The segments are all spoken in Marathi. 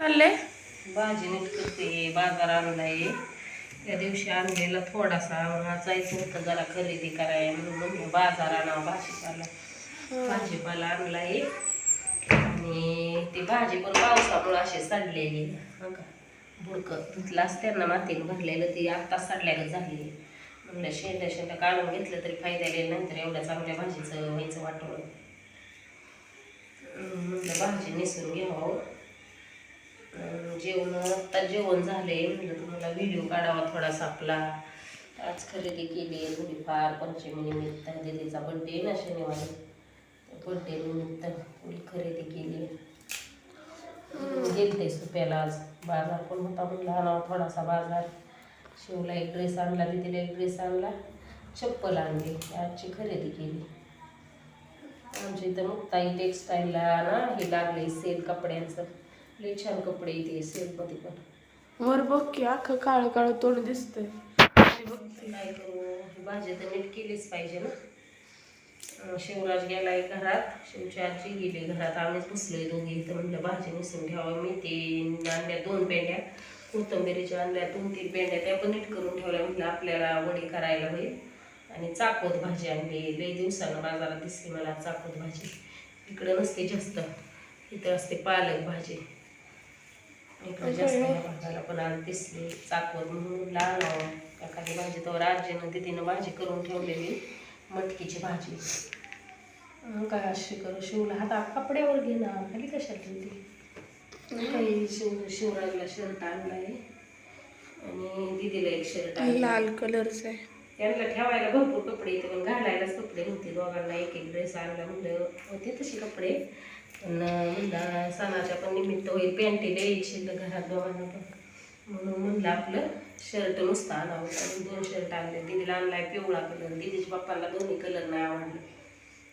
चालले भाजी नीट करते बाजार आणलाय त्या दिवशी आणलेला थोडासा जायचं होतं जरा खरेदी करायला म्हणून म्हणलं बाजार आणावं भाजीपाला. भाजीपाला आणलाय आणि ती भाजी पण पावसामुळे अशी सडलेली. हं का? बुडकं. धुतलं असतं ना मातीनं भरलेलं ती आत्ताच सडल्यागत झाली. म्हणलं शेंड्या शेंड्या काढून घेतलं तरी फायदा येईल नंतर एवढ्या चांगल्या भाजीचं व्हायचं वाटवलं म्हणलं भाजी निसून घ्यावं. जेवण आत्ता जेवण झाले म्हणलं तुम्हाला व्हिडिओ काढावा थोडासा आपला. आज खरेदी केली आहे थोडीफार पंचमी निमित्त दीदीचा बड्डे आहे ना शनिवारी. बड्डे निमित्त थोडी खरेदी केली गेलते सुप्याला आज. बाजार पण होता म्हणलं आणावा थोडासा बाजार. शिवला एक ड्रेस आणला दीदीला एक ड्रेस आणला. चप्पल आणली आजची खरेदी केली. आमच्या इथं मुक्ताई टेक्सटाईलला ना हे लागले सेल कपड्यांचं. लई छान कपडे इथे सेलमध्ये पण. वर बघ की अख्खं काळ काळ तोंड दिसतंय. बघते काय करू ही भाजी तर नीट केलीच पाहिजे ना. शिवराज गेलाय घरात शिवची आजी गेली घरात आम्हीच बसलोय दोघी. तर म्हणलं भाजी मिसळून घ्यावं मी ते आणल्या दोन पेंड्या. कोथंबिरीच्या आणल्या दोन तीन पेंड्या. त्या पण नीट करून ठेवल्या म्हटलं आपल्याला वडी करायला होईल. आणि चाकोत भाजी आणली. लई दिवसानं बाजारात दिसली मला चाकोत भाजी. इकडं नसते जास्त. इथं असते पालक भाजी. इकडं जास्त या भागाला पण आज दिसली चाकवत म्हणून लहान एखादी भाजी तर आजीनं तिथीनं भाजी करून ठेवलेली मटकीची भाजी. काय अशी करू? शिवला हाता कपड्यावर घे ना. खाली कशाला ठेवते काही शिव शिवराजला शर्ट आणलाय. आणि दिदीला एक शर्ट लाल कलरचं आहे. त्यांना ठेवायला भरपूर कपडे येते पण घालायलाच कपडे नव्हते. दोघांना एक एक ड्रेस आणला म्हणलं होते तसे कपडे. म्हणलं सणाच्या पण निमित्त होईल पॅन्टी द्यायची घरात दोघांना पण. म्हणून म्हणलं आपलं शर्ट नुसतं आणावं दोन शर्ट आणले. दिदीला आणलाय पिवळा कलर दिदीच्या पप्पाला दोन्ही कलर नाही आवडले.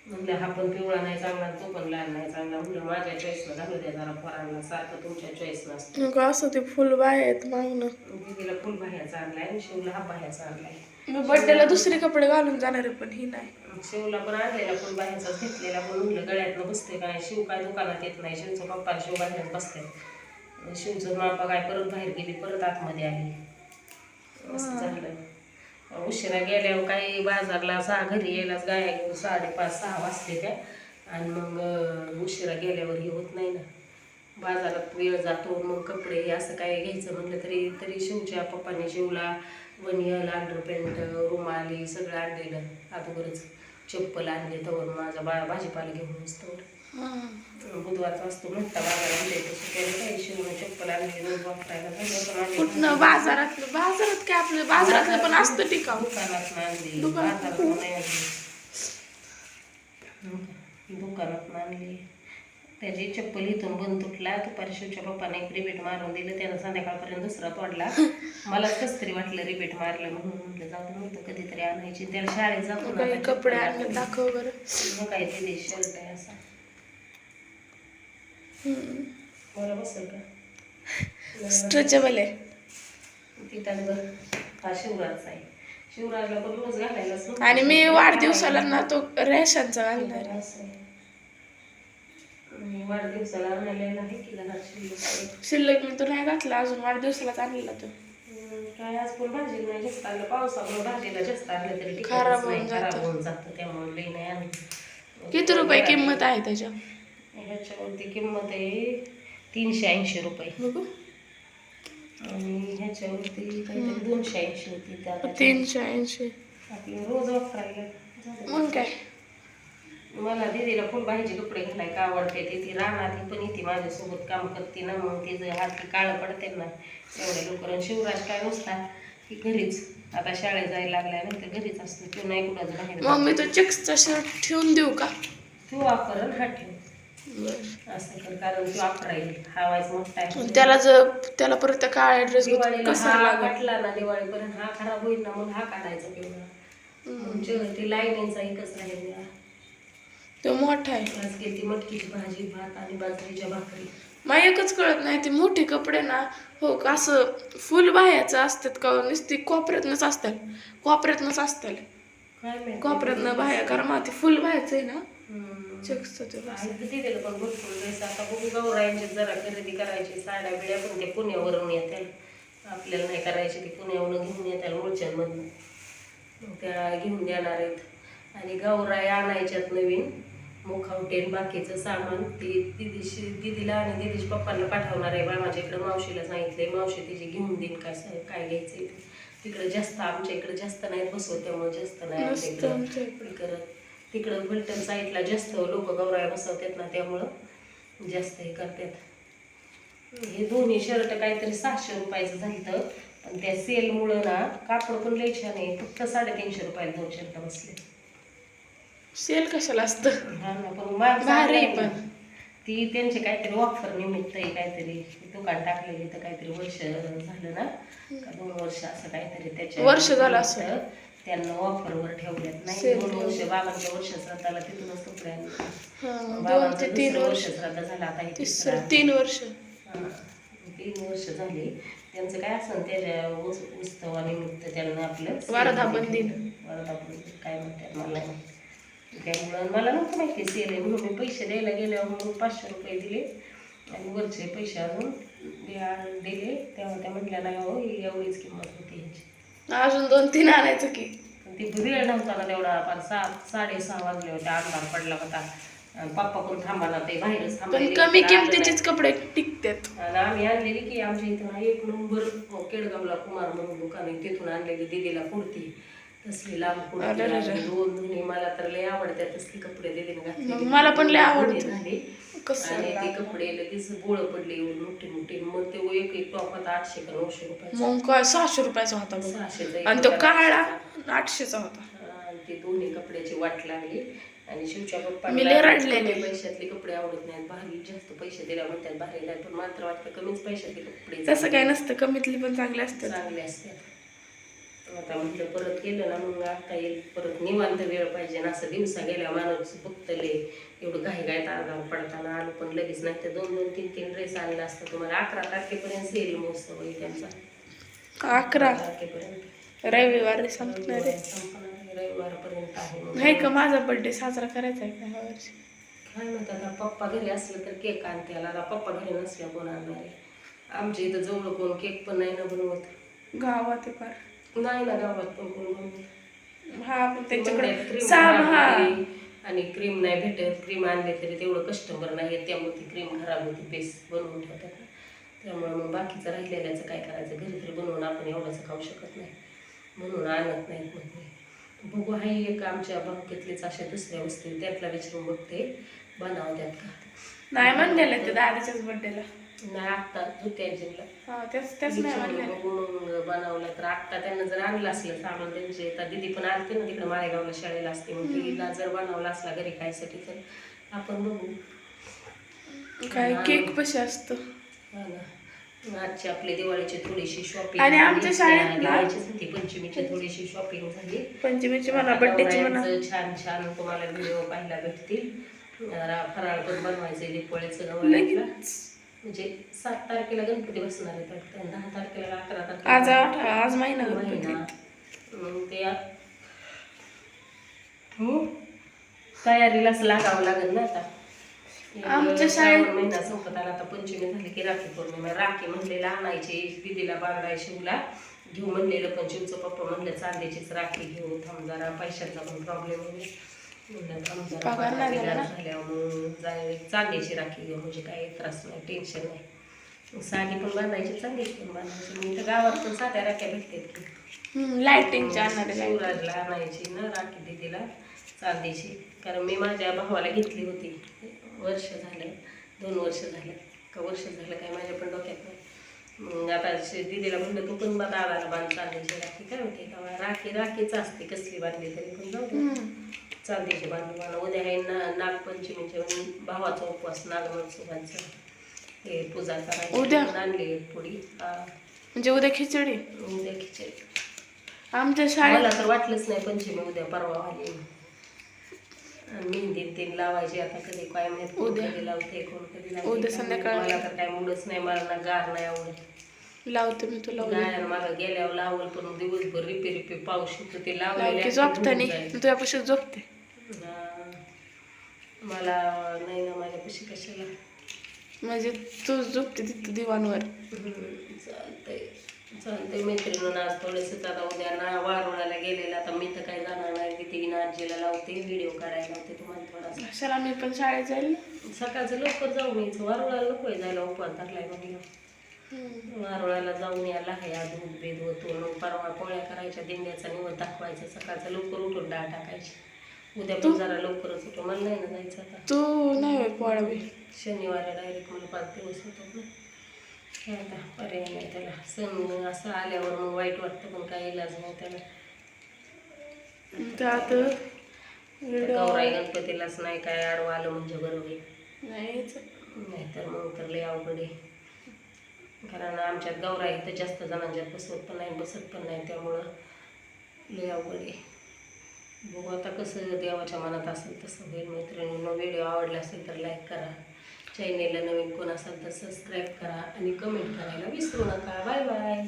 म्हणलं हा पण पिवळा नाही चांगला तो पण लाल नाही चांगला. म्हणलं माझ्या चॉईसनं घालू द्या जरा पोरांना. सारखं तुमच्या चॉईस नसतं असं ते फुल आहेत मागणं. दिदीला फुल बाह्याचा आणलाय आणि शिवला हा बाह्याचा आणलाय. मी बड्डेला दुसरे कपडे घालून जाणार पण ही नाही. शिवला पण आणलेला फुल बाहेरचाच घेतलेला पण म्हणलं गळ्यातनं बसते काय शिव काय दुकानात येत नाही. शिवचं पप्पा शिव बाहेरच बसते शिवचं मापा काय परत बाहेर गेली परत आतमध्ये आली. असं झालं. उशिरा गेल्यावर काही बाजारला सहा घरी यायलाच गाया घेऊन साडेपाच सहा वाजते त्या आणि मग उशिरा गेल्यावर हे होत नाही ना. बाजारात वेळ जातो मग कपडे असं काय घ्यायचं म्हटलं तरी तरी शिवच्या पप्पाने शिवला बनियल अंडरपॅन्ट रुमाली सगळं आणलेलं. अगोदरच चप्पल आणले तवर माझा बा भाजीपाला घेऊन असतो बुधवारचा असतो मोठा बाजार आणले त्याने काही शिवून चप्पल आणली वापरायला बाजारातलं. बाजारात काय आपलं? बाजारातलं पण असतं टिकाऊ. दुकानात आणली. बाजारात नाही आणली. दुकानात आणली. त्याची चप्पल इथून बंद तुटला दुपारी शिवच्या पप्पाने एक रिबीट मारून दिलं त्यानं संध्याकाळपर्यंत दुसरा तोडला. मला कसं तरी वाटलं रिबीट मारलं म्हणून म्हटलं जाऊ म्हणतं कधीतरी आणायची. त्याला शाळेत जातो ना कपडे आणली. दाखव बरं. मग काय ते शर्ट आहे असा. मला बसेल का? स्ट्रेचेबल आहे. तिथं बरं हा शिवराजचा आहे. शिवराजला पण रोज घालायलाच नको. आणि मी वाढदिवसाला ना तो रेशनचा घालणार. असं वाढदिवसाला की घरात शिल्लक शिल्लक मी तो नाही घातला अजून वाढदिवसालाच आणलेला तो काय आज पण भाजीला नाही जास्त आणलं पावसामुळे भाजीला जास्त आणलं तरी खराब होऊन नाही, खराब जातं. होऊन जातं त्यामुळे लई नाही आणलं. किती रुपये किंमत आहे त्याच्या? ह्याच्यावरती किंमत आहे तीनशे ऐंशी रुपये. बघू. आणि ह्याच्यावरती काहीतरी दोनशे ऐंशी होती त्या तीनशे ऐंशी. आपलं रोज वापरायला. मग काय? मला दीदीला फुलबाईचे कपडे घालायला का आवडते. ते ती ही पण येते माझ्यासोबत काम करते ना मग तिचं हात काळं पडते ना एवढ्या लवकर. आणि शिवराज काय नसता की घरीच. आता शाळेत जायला लागलाय ना तर घरीच असतो. तो नाही कुणाचं बाहेर मग मी तो चेक्सचा शर्ट ठेवून देऊ का? तो वापर हा ठेव. असं कर कारण तो वापराईल हा वायच मोठा आहे. त्याला जर त्याला परत काळ्या ड्रेस दिवाळीला वाटला ना दिवाळीपर्यंत हा खराब होईल ना मग हा काढायचा किंवा ती लाईनीचा एकच राहील. तो मोठा आहे. आज केली मटकीची भाजी भात आणि बाजरीच्या भाकरी. मला एकच कळत नाही ते मोठे कपडे ना हो का असं फुल बाह्याचं असतात का नुसती कोपऱ्यातनंच असतात. कोपऱ्यातनंच असतात. काय माहिती. कोपऱ्यातनं बाह्या कारण मला ते फुल बाह्याचं आहे ना. हम्म. चेक्सचं ते बस. आहेत किती दिलं पण भरपूर ड्रेस आता बघू गौरायांचे जरा खरेदी करायची साड्या बिड्या पण ते पुण्यावरून येतील. आपल्याला नाही करायचे ते पुण्यावरून घेऊन येतील मुळच्यांमधून मग त्या घेऊन देणार आहेत. आणि गौराई आणायच्यात नवीन. मुखावटेन बाकीचं सामान ती दिदीशी दिदीला आणि दिदीच्या पप्पांना पाठवणार आहे. माझ्या इकडं मावशीला सांगितलंय मावशी तिची घेऊन देईन काय सा- काय घ्यायचं तिकडं जास्त आमच्या इकडं जास्त नाही बसवत त्यामुळे जास्त नाही आमच्या इकडं. तिकडं फलटण साईडला जास्त लोक गौराया बसवतात ना त्यामुळं जास्त हे करतात. हे दोन्ही शर्ट काहीतरी सातशे रुपयाचं झालं पण त्या सेलमुळं ना कापड पण लई छान आहे. फक्त साडेतीनशे रुपयाला दोन शर्ट बसले. सेल कशाला असतं भारी पण. ती त्यांचे काहीतरी ऑफर निमित्त आहे काहीतरी दुकान टाकलेली तर काहीतरी वर्ष झालं ना का दोन वर्ष असं काहीतरी त्याच्या वर्ष झालं असेल. त्यांना ऑफरवर ठेवल्यात नाही दोन वर्ष. बाबांच्या वर्ष श्राद्धाला तिथूनच कपडे आणले हा, दोन बाबांचं ते तीन वर्ष श्राद्ध झालं आता तीन वर्ष. तीन वर्ष झाली त्यांचं काय असं त्याच्या उत्सवानिमित्त त्यांना आपलं वर्धापन वर्धापन काय म्हणतात मला. त्यामुळं मला नव्हतं माहिती सेल आहे म्हणून. मी पैसे द्यायला गेल्यावर म्हणून पाचशे रुपये दिले. आणि वरचे पैसे अजून दिले. तेव्हा त्या म्हटल्या नाही हो ही एवढीच किंमत होती ह्याची अजून दोन तीन आणायचं की. ती वेळ नव्हता ना तेवढा. पार सहा साडेसहा वाजले होते. अंधार पडला होता. पप्पा पण थांबा ते बाहेरच थांबायले. कमी किमतीचेच कपडे टिकतात. आणि आम्ही आणलेली की आमच्या इथं ना एक नंबर केडगावला कुमार म्हणून दुकान आहे. तिथून आणलेली दिदीला कुर्ती. तसली लांब कुर्ती अरे रे रे. आणि दोन दोन्ही मला तर लय तसली कपडे घातलेली. मग मला पण लय आवडतं. दोन्ही झाले. कसं आणि ते कपडे लगेच गोळ पडले एवढे मोठे मोठे मग ते एक एक आठशे का नऊशे रुपयाचा मग काय सहाशे रुपयाचा होता बघ. सहाशेचा एक आणि तो. काळा आठशेचा होता आणि ते दोन्ही कपड्याची वाट लागली आणि शिवच्या मी लय रडलेले. कमी पैशातले कपडे आवडत नाहीत भारी जास्त पैसे दिल्या म्हणतात भारी नाही पण मात्र वाटतं कमीच पैशातले कपडे तसं काही नसतं कमीतली पण चांगली असतात चांगले असतात आता म्हटलं परत गेलं ना मग आता येईल. परत निवांत वेळ पाहिजे ना. असं दिवसा गेल्या माणूस बघतले एवढं घाई घाईत अर्धा पडताना आलो पण लगेच नाही तर दोन दोन तीन तीन ड्रेस आणला असतं. तुम्हाला अकरा तारखेपर्यंत सेल महोत्सव आहे त्यांचा. अकरा. तारखेपर्यंत. रविवारी संपणार रविवारपर्यंत आहे. नाही का माझा बर्थडे साजरा करायचा आहे का ह्या वर्षी? काय म्हणतात पप्पा घरी असलं तर केक आणते आता पप्पा घरी नसल्या कोण आणणार आहे. आमच्या इथं जवळ कोण केक पण नाही ना बनवत. गावात आहे फार. नाही ना गावात हा त्यांच्याकडे हा आणि क्रीम नाही भेटत क्रीम आणले तरी तेवढं कस्टमर नाही त्यामुळे ती क्रीम खराब होती बेस बनवून ठेवतात ना. त्यामुळे मग बाकीचं राहिलेल्याचं काय करायचं घरी तरी बनवून आपण एवढंच खाऊ शकत नाही. म्हणून आणत नाहीत ते. बघू आहे एक आमच्या बागेतलीच अशा दुसऱ्या वस्तू त्यातला विचारून बघते. बनाव त्यात का? नाही म्हणलेलं ते दादाच्याच बर्थडेला नाही आत्ता हा नाही बघू मग बनवलं तर आत्ता त्यांना जर आणलं असलं सामान त्यांचे तर दिदी पण आणते ना तिकडे माळेगावला शाळेला असते मग तिला जर बनवला असला घरी खायसाठी तर आपण बघू. काय केक कसे असतं? हा ना. मग आजची आपली दिवाळीची थोडीशी शॉपिंग आणि आमच्या शाळेत ना- होती पंचमीची थोडीशी शॉपिंग झाली. पंचमीची म्हणा आता बर्थडेची म्हणा. छान छान तुम्हाला व्हिडिओ पाहायला भेटतील. फराळ पण बनवायचे गवळ्यातलं लगेच. म्हणजे सात तारखेला गणपती बसणार आहेत वाटतं. दहा तारखेला अकरा आज तारखेला आठ आज महिना महिना. मग ते आ- हं? तयारीलाच लागावं लागेल ना आता. आमच्या श्रावण शाळेत- महिना संपत आला आता पंचमी झाली की राखी पौर्णिमा. राखी म्हणलेलं आणायची दिदीला बांगडाय शिवला. घेऊ म्हणलेलं पण शिवचं पप्पा म्हणलं चांदीचीच राखी घेऊ थांब जरा पैशांचा पण प्रॉब्लेम होईल पगार नाही झाला ना? राखी घेऊ म्हणजे काही त्रास नाही टेन्शन नाही साडी पण बांधायची चांदीची पण बांधायची मी तर गावात पण साध्या राख्या भेटतात की लाइटिंगच्या आणणार. शिवराजला आणायची ना राखी दीदीला चांदीची कारण मी माझ्या भावाला घेतली होती वर्ष झालं दोन वर्ष झालं का वर्ष झालं काय माझ्या पण डोक्यात नाही मग आता शे- दीदीला म्हणलं तू पण बा दादाला बांध चांदीची राखी काय होते का राखी राखीच असते कसली बांधली तरी पण जाऊ दे. हम्म. चांदीची बांधली मला उद्या आहे ना नागपंचमीचे भावाचा उपवास नागमोत्सवाचा हे पूजा करायची उद्या? आणली हा. म्हणजे उद्या खिचडी? उद्या खिचडी. आमच्या मला शाळेत तर वाटलंच नाही पंचमी उद्या परवा आली. आणि मेहंदी तीन लावायची आता कधी काय माहीत कोण उद्या. कधी लावते कोण कधी लावते. उद्या काय संध्याकाळी. माहीत. मला तर काय मूडच नाही मला ना गार नाही आवडत. लावते मी तुला उद्या. मला गेल्यावर लावल पण दिवसभर रिपे रिपे पाऊस येतो ते लावते लावलेले झोपतानी. मी तुझ्यापाशी झोपते. मला नाही ना माझ्यापाशी कशाला? म्हणजे तू झोपते तिथं दिवाणवर. चालतंय. चालतंय मैत्रिणीनं आज थोडंसं आता उद्या ना वारुळाला गेलेला. आता मी तर काय जाणार नाही तिथे आजीला लावते व्हिडिओ काढायला लावते तुम्हाला थोडासा. कशाला मी पण शाळेत जाईल? ना. सकाळचं लवकर जाऊन यायचं वारुळाला नको आहे जायला उपवास टाकलाय म्हणलं वारुळाला जाऊन यायला आहे आज दूध बेद होतो परवा पोळ्या करायच्या दिंड्याचा निवड दाखवायचा सकाळचं लवकर उठून डाळ टाकायची. उद्या पण जरा लवकरच उठू मला नाही ना जायचं आता. तू नाही शनिवारी डायरेक्ट मला पाच दिवस ना. काय आता पर्याय नाही त्याला. सण असं आल्यावर मग वाईट वाटतं पण काही इलाज नाही त्याला. त्यात गौराई गणपतीलाच नाही काय आडवं आलं म्हणजे बरं होईल. नाहीच नाहीतर मग तर लय अवघड आहे. कारण आमच्यात गौराई तर जास्त जणांच्यात बसवत पण नाही बसत पण नाही त्यामुळं लय अवघड आहे. बघू आता कसं देवाच्या मनात असेल तसं होईल. मैत्रिणींनो व्हिडिओ आवडला असेल तर लाईक करा. चॅनेलला नवीन कोण असेल तर सबस्क्राईब करा आणि कमेंट करायला विसरू नका. Bye bye